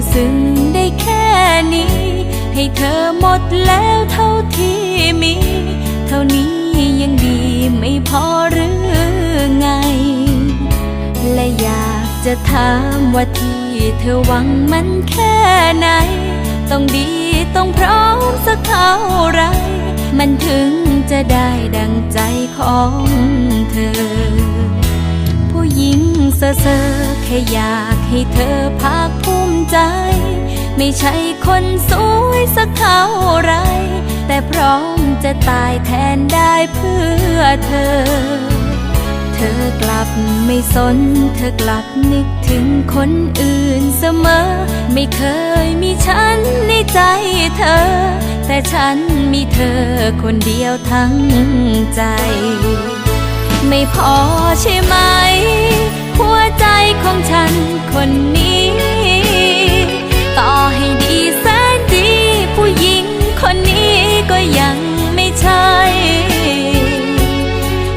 อซึ้งได้แค่นี้ ให้เธอหมดแล้วเท่าที่มี เท่านี้ยังดีไม่พอหรือไง และอยากจะถามว่าที่เธอหวังมันแค่ไหน ต้องดีต้องพร้อมสักเท่าไร มันถึงจะได้ดังใจของเธอ ผู้หญิงเซ่อ ค่อยากให้เธอภาคภูมิใจ ไม่ใช่คนสวยสักเท่าไร แต่พร้อมจะตายแทนได้เพื่อเธอ เธอกลับไม่สน เธอกลับนึกถึงคนอื่นเสมอ ไม่เคยมีฉันในใจเธอ แต่ฉันมีเธอคนเดียวทั้งใจ ไม่พอใช่ไหม หัวใจ ของฉันคนนี้ ต่อให้ดีแสนดี ผู้หญิงคนนี้ก็ยังไม่ใช่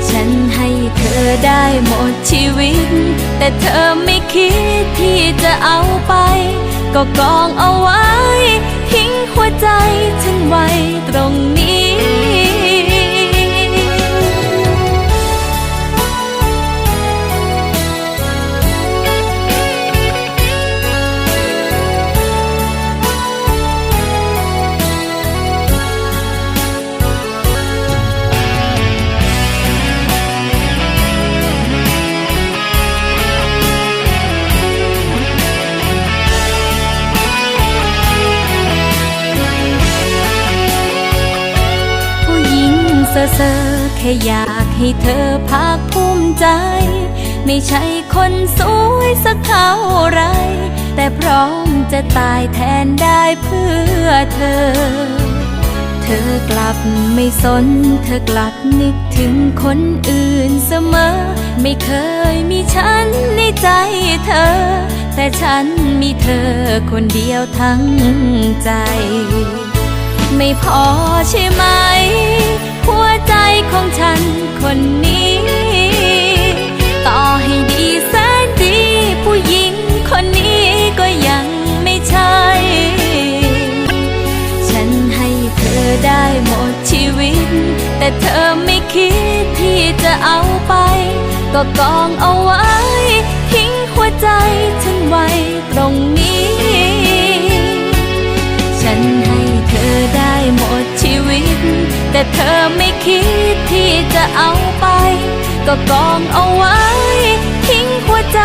ฉันให้เธอได้หมดชีวิต แต่เธอไม่คิดที่จะเอาไป ก็กองเอาไว้ ทิ้งหัวใจฉันไว้ตรงนี้ เซอแค่อยากให้เธอภาคภูมิใจ ไม่ใช่คนสวยสักเท่าไร แต่พร้อมจะตายแทนได้เพื่อเธอ เธอกลับไม่สน เธอกลับนึกถึงคนอื่นเสมอ ไม่เคยมีฉันในใจเธอ แต่ฉันมีเธอคนเดียวทั้งใจ ไม่พอใช่ไหม หัวใจของฉันคนนี้ ต่อให้ดีแสนดี ผู้หญิงคนนี้ก็ยังไม่ใช่ ฉันให้เธอได้หมดชีวิต แต่เธอไม่คิดที่จะเอาไป ก็กองเอาไว้ ทิ้งหัวใจ่เธอไม่คิดที่จะเอาไป ก็กองเอาไว้ ทิ้งหัวใจ